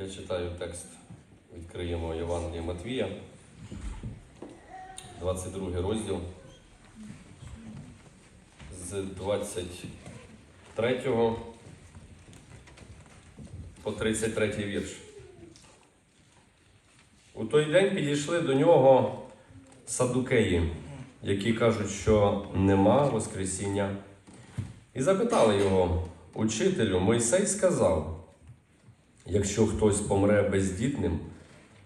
Я читаю текст, відкриємо Євангелія Матвія, 22 розділ з 23 по 33 вірш. У той день підійшли до нього садукеї, які кажуть, що нема Воскресіння, і запитали його, учителю, Мойсей сказав. Якщо хтось помре бездітним,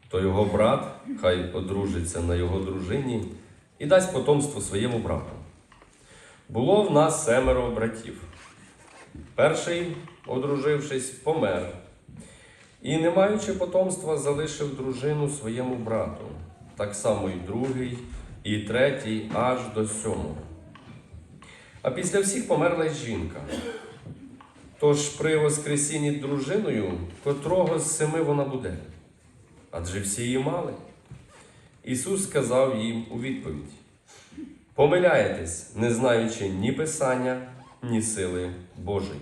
то його брат хай одружиться на його дружині і дасть потомство своєму брату. Було в нас семеро братів. Перший, одружившись, помер, і, не маючи потомства, залишив дружину своєму брату, так само і другий, і третій, аж до сьомого. А після всіх померла й жінка. Тож при Воскресінні дружиною, котрого з семи вона буде? Адже всі її мали. Ісус сказав їм у відповідь: Помиляєтесь, не знаючи ні Писання, ні сили Божої.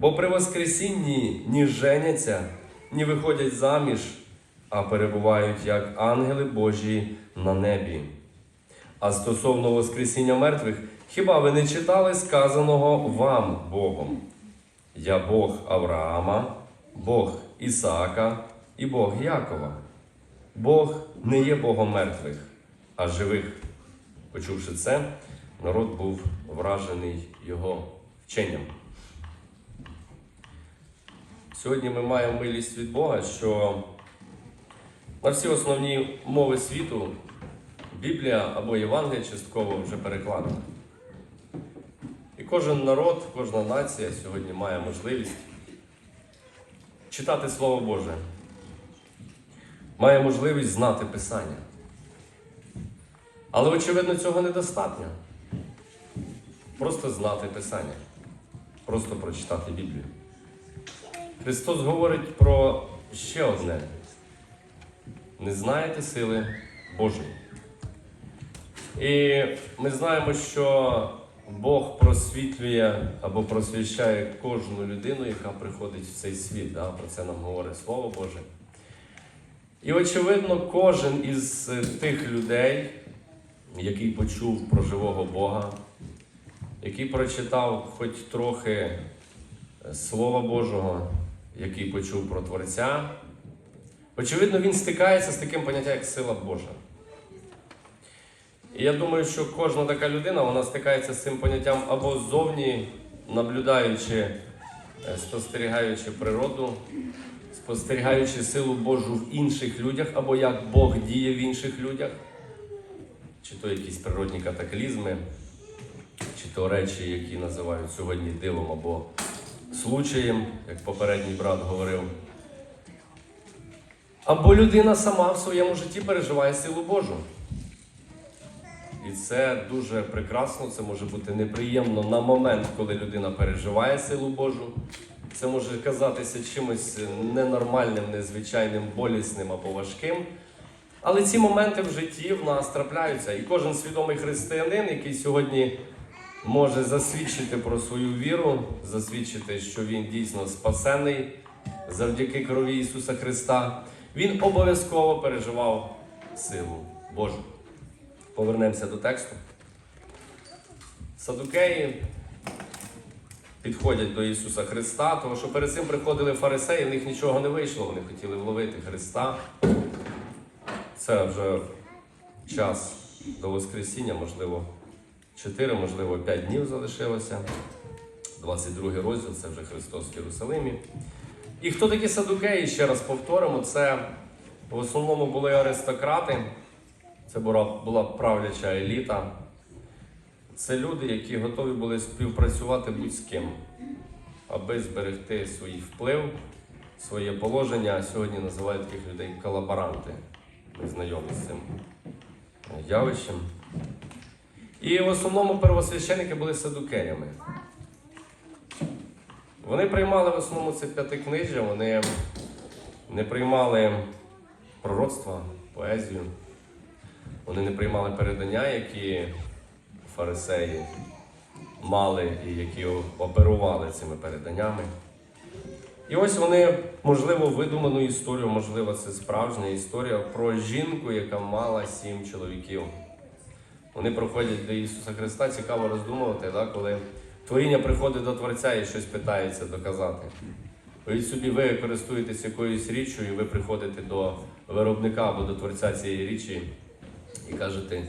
Бо при Воскресінні ні женяться, ні виходять заміж, а перебувають як ангели Божі на небі. А стосовно Воскресіння мертвих, хіба ви не читали сказаного вам Богом? Я Бог Авраама, Бог Ісаака і Бог Якова. Бог не є Богом мертвих, а живих. Почувши це, народ був вражений його вченням. Сьогодні ми маємо милість від Бога, що на всі основні мови світу Біблія або Євангелія частково вже перекладена. Кожен народ, кожна нація сьогодні має можливість читати Слово Боже, має можливість знати Писання. Але, очевидно, цього недостатньо. Просто знати Писання, просто прочитати Біблію. Христос говорить про ще одне: не знаєте сили Божої. І ми знаємо, що Бог просвітлює або просвіщає кожну людину, яка приходить в цей світ. Да? Про це нам говорить Слово Боже. І, очевидно, кожен із е, тих людей, який почув про живого Бога, який прочитав хоч трохи е, Слова Божого, який почув про Творця, очевидно, він стикається з таким поняттям, як сила Божа. І я думаю, що кожна така людина вона стикається з цим поняттям або ззовні, наблюдаючи, е, спостерігаючи природу, спостерігаючи силу Божу в інших людях, або як Бог діє в інших людях, чи то якісь природні катаклізми, чи то речі, які називають сьогодні дивом або случаєм, як попередній брат говорив. Або людина сама в своєму житті переживає силу Божу. І це дуже прекрасно, це може бути неприємно на момент, коли людина переживає силу Божу. Це може казатися чимось ненормальним, незвичайним, болісним або важким. Але ці моменти в житті в нас трапляються. І кожен свідомий християнин, який сьогодні може засвідчити про свою віру, засвідчити, що він дійсно спасений завдяки крові Ісуса Христа, він обов'язково переживав силу Божу. Повернемося до тексту. Садукеї підходять до Ісуса Христа, тому що перед цим приходили фарисеї, в них нічого не вийшло, вони хотіли вловити Христа. Це вже час до Воскресіння, можливо, 4, можливо, 5 днів залишилося. 22 розділ це вже Христос в Єрусалимі. І хто такі садукеї, ще раз повторимо, це в основному були аристократи. Це була, була правляча еліта. Це люди, які готові були співпрацювати будь з ким, аби зберегти свій вплив, своє положення. Сьогодні називають таких людей колаборанти. Ми знайомі з цим явищем. І в основному первосвященники були садукеями. Вони приймали в основному це п'ятикнижжя, вони не приймали пророцтва, поезію. Вони не приймали передання, які фарисеї мали і які оперували цими переданнями. І ось вони, можливо, видуману історію, можливо, це справжня історія про жінку, яка мала сім чоловіків. Вони проходять до Ісуса Христа, цікаво роздумувати, да, коли творіння приходить до Творця і щось питається доказати. Уявіть собі, ви користуєтесь якоюсь річчю, і ви приходите до виробника або до творця цієї річі і кажете,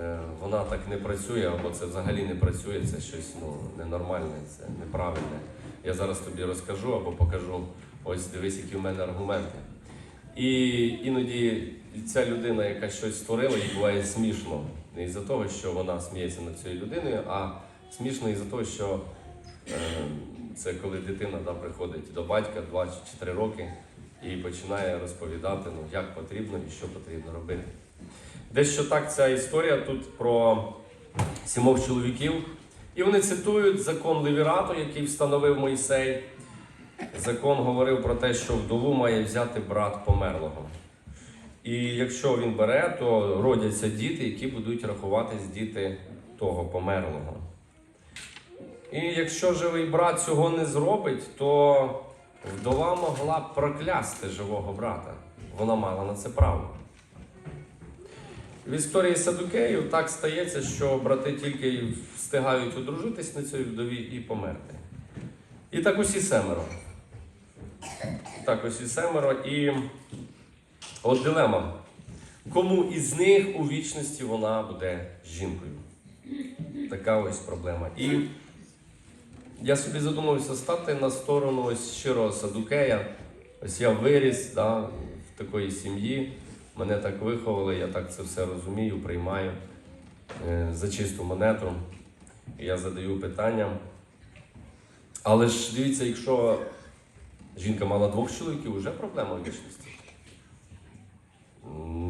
«Е, вона так не працює, або це взагалі не працює, це щось ну, ненормальне, це неправильне. Я зараз тобі розкажу або покажу, ось дивись, які в мене аргументи. І іноді ця людина, яка щось створила, їй буває смішно. Не із-за того, що вона сміється над цією людиною, а смішно із-за того, що е, це коли дитина да, приходить до батька 2 чи 3 роки і починає розповідати, ну, як потрібно і що потрібно робити. Дещо так ця історія тут про сімох чоловіків. І вони цитують закон Левірату, який встановив Мойсей. Закон говорив про те, що вдову має взяти брат померлого. І якщо він бере, то родяться діти, які будуть рахуватись діти того померлого. І якщо живий брат цього не зробить, то вдова могла проклясти живого брата. Вона мала на це право. В історії Садукеїв так стається, що брати тільки встигають одружитись на цій вдові і померти. І так усі семеро. Так усі семеро. І от дилема. Кому із них у вічності вона буде жінкою? Така ось проблема. І я собі задумався стати на сторону ось щирого садукея. Ось я виріс да, в такої сім'ї. Мене так виховали, я так це все розумію, приймаю е, за чисту монету. Я задаю питання. Але ж дивіться, якщо жінка мала двох чоловіків, вже проблема в вічності.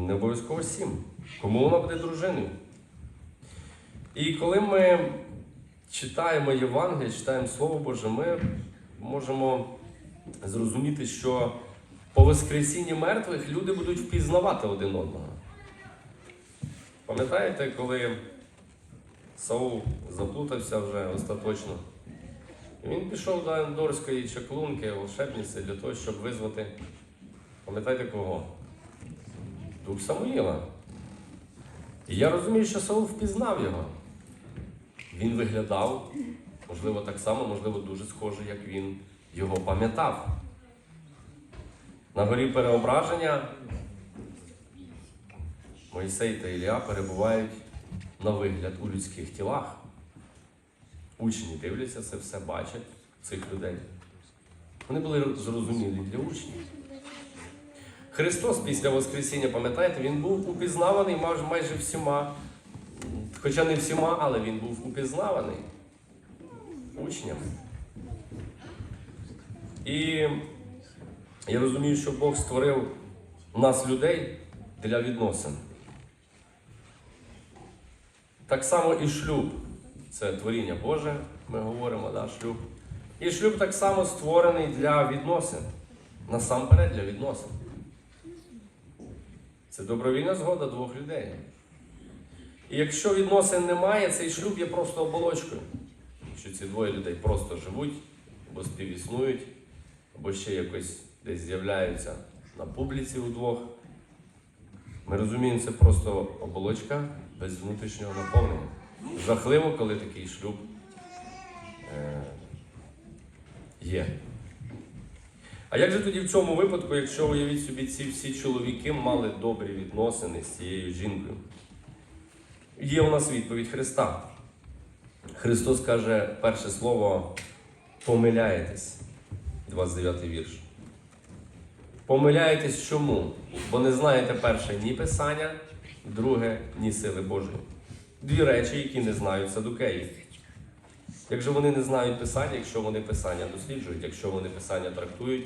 Не обов'язково сім. Кому вона буде дружиною? І коли ми читаємо Євангеліє, читаємо Слово Боже, ми можемо зрозуміти, що по Воскресінні мертвих люди будуть впізнавати один одного. Пам'ятаєте, коли Саул заплутався вже остаточно? Він пішов до Андорської чаклунки, волшебниці, для того, щоб визвати, пам'ятаєте кого? Дух Самуїла. І я розумію, що Саул впізнав його. Він виглядав, можливо, так само, можливо, дуже схоже, як він його пам'ятав. На горі переображення Мойсей та Ілля перебувають на вигляд у людських тілах. Учні дивляться це все, бачать цих людей. Вони були зрозумілі для учнів. Христос після Воскресіння, пам'ятаєте, він був упізнаваний майже, майже всіма. Хоча не всіма, але він був упізнаваний учнями. І я розумію, що Бог створив нас, людей, для відносин. Так само і шлюб. Це творіння Боже, ми говоримо, да, шлюб. І шлюб так само створений для відносин. Насамперед для відносин. Це добровільна згода двох людей. І якщо відносин немає, цей шлюб є просто оболочкою. Що ці двоє людей просто живуть, або співіснують, або ще якось десь з'являються на публіці удвох. Ми розуміємо, це просто оболочка без внутрішнього наповнення. Жахливо, коли такий шлюб е, є. А як же тоді в цьому випадку, якщо уявіть собі, ці всі чоловіки мали добрі відносини з цією жінкою? Є у нас відповідь Христа. Христос каже перше слово помиляєтесь, 29 вірш. Помиляєтесь чому? Бо не знаєте перше ні Писання, друге ні сили Божої. Дві речі, які не знають садукеї. Якщо вони не знають Писання, якщо вони Писання досліджують, якщо вони Писання трактують,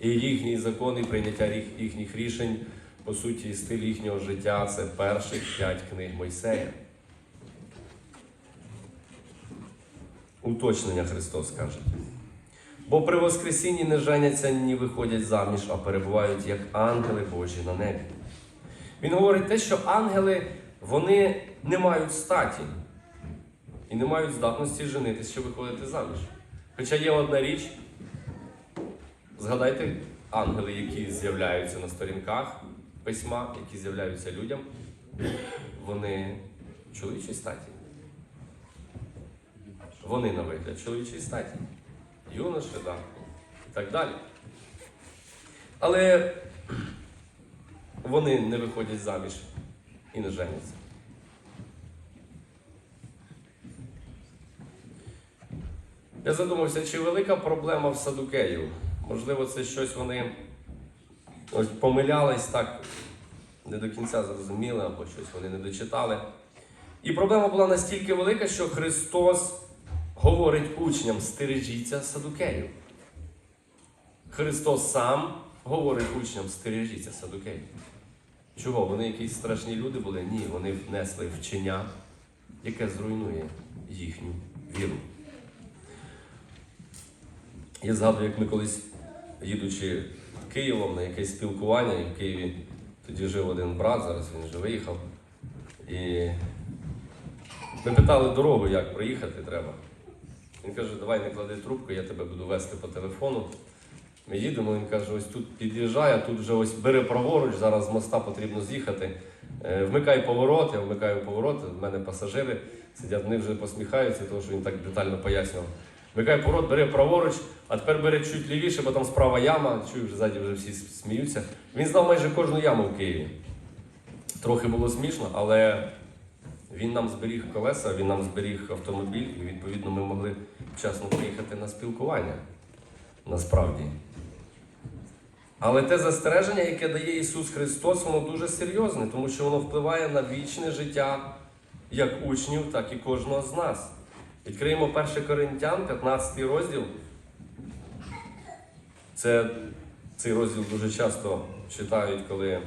і їхній закон, і прийняття їхніх рішень, по суті, стиль їхнього життя це перших п'ять книг Мойсея. Уточнення Христос каже. Бо при Воскресінні не женяться, ні виходять заміж, а перебувають як ангели Божі на небі. Він говорить те, що ангели вони не мають статі і не мають здатності женитись, щоб виходити заміж. Хоча є одна річ, Згадайте ангели, які з'являються на сторінках письма, які з'являються людям. Вони чоловічої статі. Вони на вигляд чоловічої статі. Юноші, да, і так далі. Але вони не виходять заміж і не женяться. Я задумався, чи велика проблема в садукеїв? Можливо, це щось вони ось помилялись так, не до кінця зрозуміли, або щось вони не дочитали. І проблема була настільки велика, що Христос говорить учням: стережіться садукеїв. Христос сам говорить учням, стережіться садукеїв. Чого? Вони якісь страшні люди були? Ні, вони внесли вчення, яке зруйнує їхню віру. Я згадую, як ми колись, їдучи Києвом на якесь спілкування, і в Києві тоді жив один брат, зараз він вже виїхав. І ми питали дорогу, як проїхати треба. Він каже, давай не клади трубку, я тебе буду вести по телефону. Ми їдемо, він каже, ось тут під'їжджає, тут вже ось бери праворуч, зараз з моста потрібно з'їхати. Е, Вмикай поворот, я вмикаю поворот, в мене пасажири сидять, вони вже посміхаються, тому що він так детально пояснював. Вмикай поворот, бери праворуч, а тепер бери чуть лівіше, бо там справа яма, чую, вже ззаді вже всі сміються. Він знав майже кожну яму в Києві. Трохи було смішно, але він нам зберіг колеса, він нам зберіг автомобіль, і відповідно ми могли вчасно приїхати на спілкування. Насправді. Але те застереження, яке дає Ісус Христос, воно дуже серйозне, тому що воно впливає на вічне життя як учнів, так і кожного з нас. Відкриємо 1 Коринтян, 15 розділ. Це, цей розділ дуже часто читають, коли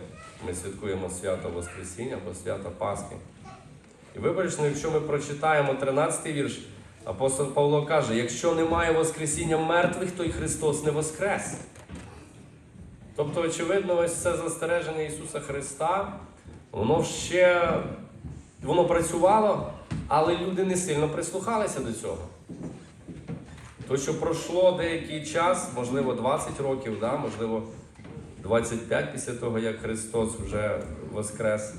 ми святкуємо свято Воскресіння або свято Пасхи. І вибачно, якщо ми прочитаємо 13 вірш, апостол Павло каже: якщо немає Воскресіння мертвих, то й Христос не воскрес. Тобто, очевидно, ось це застереження Ісуса Христа, воно ще воно працювало, але люди не сильно прислухалися до цього. То, що пройшло деякий час, можливо, 20 років, да, можливо, 25 після того, як Христос вже воскрес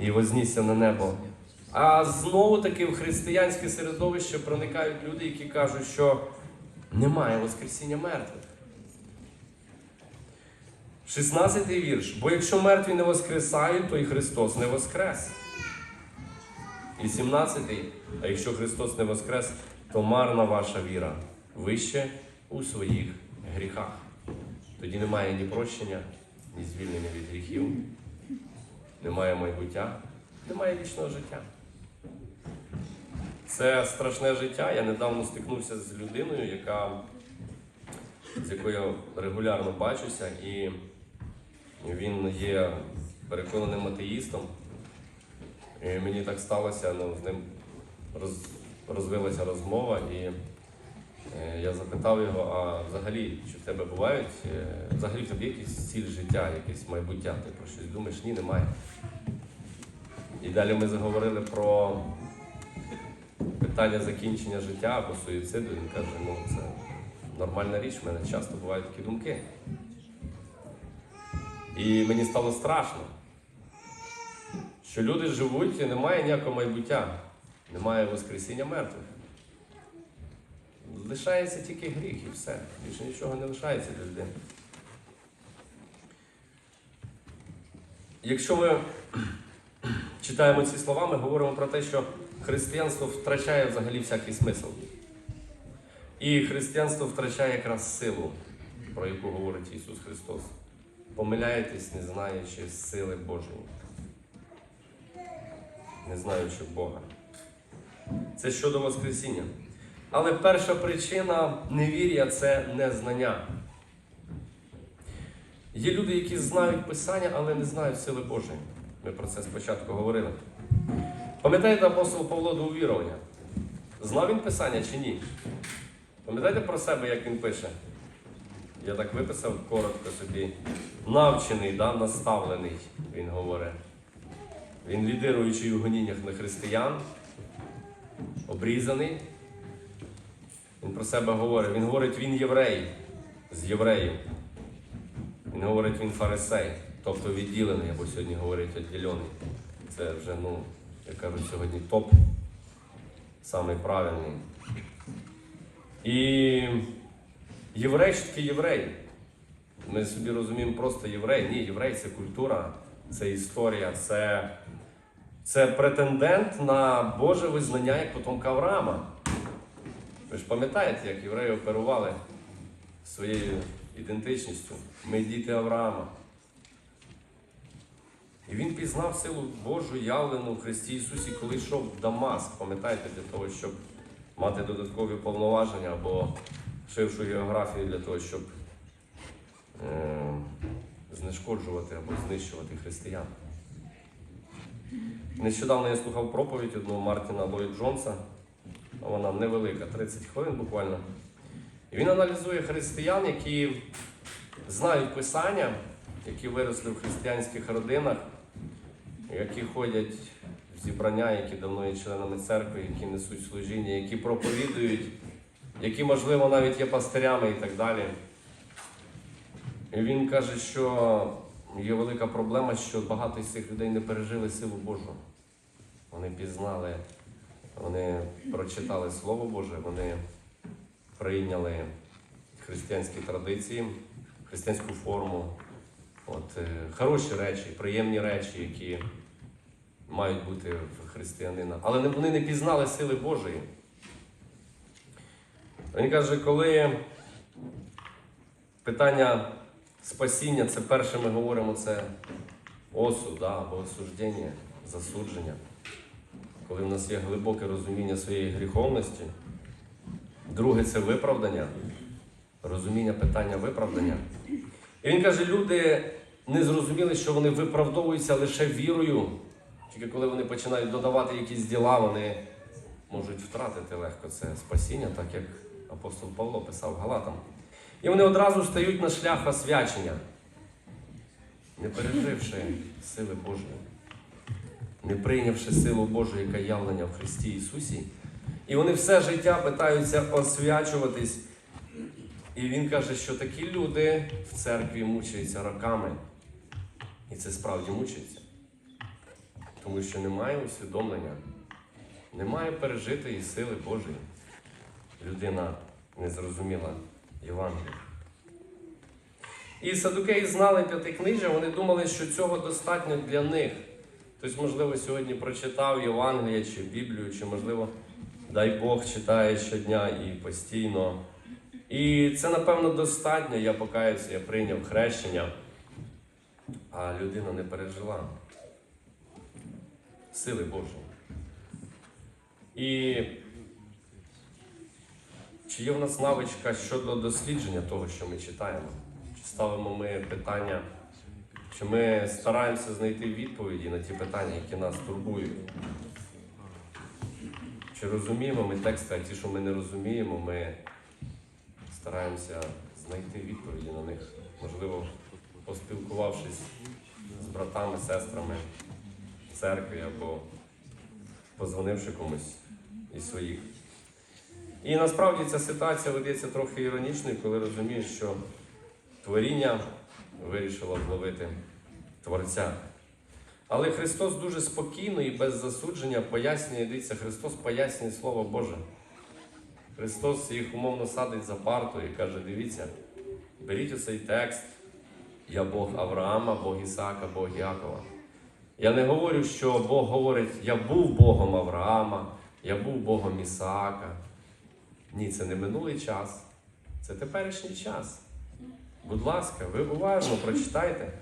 і вознісся на небо. А знову таки в християнське середовище проникають люди, які кажуть, що немає Воскресіння мертвих. 16 вірш. Бо якщо мертві не воскресають, то і Христос не воскрес. І 17. й А якщо Христос не воскрес, то марна ваша віра вище у своїх гріхах. Тоді немає ні прощення, ні звільнення від гріхів, немає майбуття, немає вічного життя. Це страшне життя. Я недавно стикнувся з людиною, яка, з якою я регулярно бачуся, і він є переконаним атеїстом. І мені так сталося, ну, з ним роз, розвилася розмова, і е, я запитав його, а взагалі, чи в тебе бувають, е, взагалі в тебе є якийсь ціль життя, якесь майбуття, ти про щось думаєш? Ні, немає. І далі ми заговорили про питання закінчення життя або суїциду. Він каже, ну це нормальна річ, в мене часто бувають такі думки. І мені стало страшно, що люди живуть і немає ніякого майбуття, немає Воскресіння мертвих. Лишається тільки гріх і все. Більше нічого не лишається для людини. Якщо ми читаємо ці слова, ми говоримо про те, що християнство втрачає взагалі всякий смисл. І християнство втрачає якраз силу, про яку говорить Ісус Христос. Помиляєтесь, не знаючи сили Божої, не знаючи Бога. Це щодо Воскресіння. Але перша причина невір'я це незнання. Є люди, які знають Писання, але не знають сили Божої. Ми про це спочатку говорили. Пам'ятаєте, апостол Павло до увірування? Знав він Писання чи ні? Пам'ятаєте про себе, як він пише? Я так виписав коротко собі. Навчений, да, наставлений, він говорить. Він лідируючий у гоніннях на християн, обрізаний. Він про себе говорить. Він говорить, він єврей. з євреїв. Він говорить, він фарисей, тобто відділений, або сьогодні говорить відділений. Це вже, ну, як кажуть, сьогодні топ, самий правильний. І єврей що таке єврей. Ми собі розуміємо просто єврей. Ні, єврей це культура, це історія, це, це претендент на Боже визнання як потомка Авраама. Ви ж пам'ятаєте, як євреї оперували своєю ідентичністю. Ми діти Авраама. І він пізнав силу Божу явлену в Христі Ісусі, коли йшов в Дамаск, пам'ятаєте, для того, щоб мати додаткові повноваження або ширшу географію для того, щоб е, знешкоджувати або знищувати християн. Нещодавно я слухав проповідь одного Мартіна Ллойд Джонса. Вона невелика, 30 хвилин буквально. І він аналізує християн, які знають Писання, які виросли в християнських родинах, які ходять в зібрання, які давно є членами церкви, які несуть служіння, які проповідують, які, можливо, навіть є пастирями і так далі. І він каже, що є велика проблема, що багато з цих людей не пережили силу Божу. Вони пізнали, вони прочитали Слово Боже, вони прийняли християнські традиції, християнську форму. От, е, хороші речі, приємні речі, які мають бути в християнина. Але вони не пізнали сили Божої. Він каже, коли питання спасіння, це перше ми говоримо, це осуд да, або осуждення, засудження. Коли в нас є глибоке розуміння своєї гріховності. Друге це виправдання, розуміння питання виправдання. І він каже, люди не зрозуміли, що вони виправдовуються лише вірою. Тільки коли вони починають додавати якісь діла, вони можуть втратити легко це спасіння, так як апостол Павло писав Галатам. І вони одразу стають на шлях освячення, не переживши сили Божої, не прийнявши силу Божу, яка явлення в Христі Ісусі. І вони все життя питаються освячуватись. І він каже, що такі люди в церкві мучаються роками. І це справді мучається. Тому що немає усвідомлення, немає пережитої сили Божої. Людина не зрозуміла Євангелія. І садукеї знали п'ятикнижжя, вони думали, що цього достатньо для них. Хтось, можливо, сьогодні прочитав Євангелія чи Біблію, чи, можливо, дай Бог читає щодня і постійно. І це, напевно, достатньо. Я покаюся, я прийняв хрещення, а людина не пережила сили Божої. І чи є в нас навичка щодо дослідження того, що ми читаємо? Чи ставимо ми питання, чи ми стараємося знайти відповіді на ті питання, які нас турбують? Чи розуміємо ми тексти, а ті, що ми не розуміємо, ми стараємося знайти відповіді на них, можливо, поспілкувавшись з братами, сестрами церкві або позвонивши комусь із своїх. І насправді ця ситуація ведеться трохи іронічною, коли розумієш, що творіння вирішило вловити Творця. Але Христос дуже спокійно і без засудження пояснює, дивіться, Христос пояснює Слово Боже. Христос їх умовно садить за парту і каже: дивіться, беріть оцей текст, я Бог Авраама, Бог Ісаака, Бог Якова. Я не говорю, що Бог говорить, я був Богом Авраама, я був Богом Ісаака. Ні, це не минулий час, це теперішній час. Будь ласка, ви уважно прочитайте,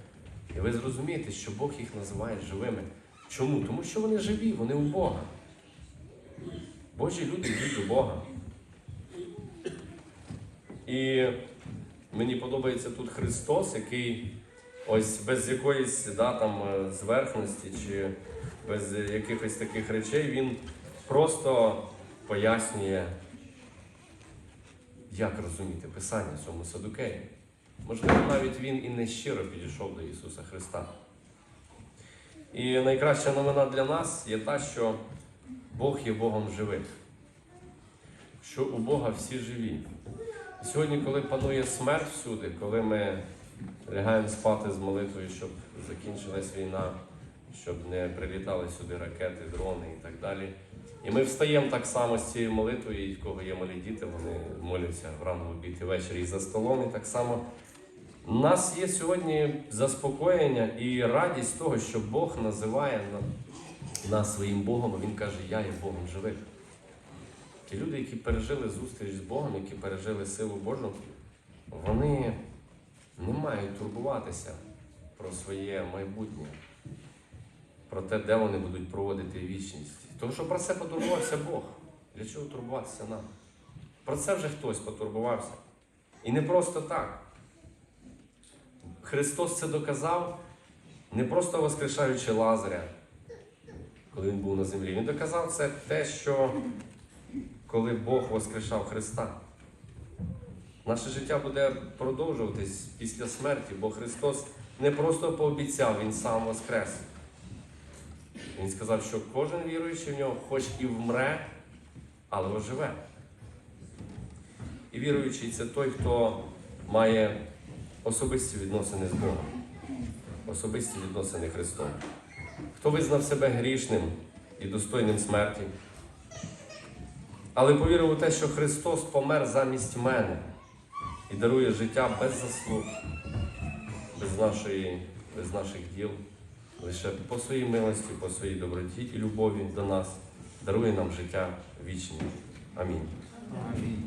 і ви зрозумієте, що Бог їх називає живими. Чому? Тому що вони живі, вони у Бога. Божі люди йдуть до Бога. І мені подобається тут Христос, який ось без якоїсь да, там, е, зверхності чи без якихось таких речей, він просто пояснює, як розуміти Писання цьому садукею. Можливо, навіть він і не щиро підійшов до Ісуса Христа. І найкраща новина для нас є та, що Бог є Богом живих, що у Бога всі живі. Сьогодні, коли панує смерть всюди, коли ми лягаємо спати з молитвою, щоб закінчилась війна, щоб не прилітали сюди ракети, дрони і так далі. І ми встаємо так само з цією молитвою, і в кого є малі діти, вони моляться вранку обід і ввечері і за столом. І так само у нас є сьогодні заспокоєння і радість того, що Бог називає нас своїм Богом, Він каже, я є Богом живих. Ті люди, які пережили зустріч з Богом, які пережили силу Божу, вони не мають турбуватися про своє майбутнє, про те, де вони будуть проводити вічність. Тому що про це потурбувався Бог. Для чого турбуватися нам? Про це вже хтось потурбувався. І не просто так. Христос це доказав, не просто воскрешаючи Лазаря, коли він був на землі. Він доказав це те, що коли Бог воскрешав Христа. Наше життя буде продовжуватись після смерті, бо Христос не просто пообіцяв, Він сам воскрес. Він сказав, що кожен віруючий в нього, хоч і вмре, але оживе. І віруючий це той, хто має особисті відносини з Богом, особисті відносини Христом. Хто визнав себе грішним і достойним смерті, але повірив у те, що Христос помер замість мене і дарує життя без заслуг, без, нашої, без наших діл, лише по своїй милості, по своїй доброті і любові до нас дарує нам життя вічне. Амінь. Амінь.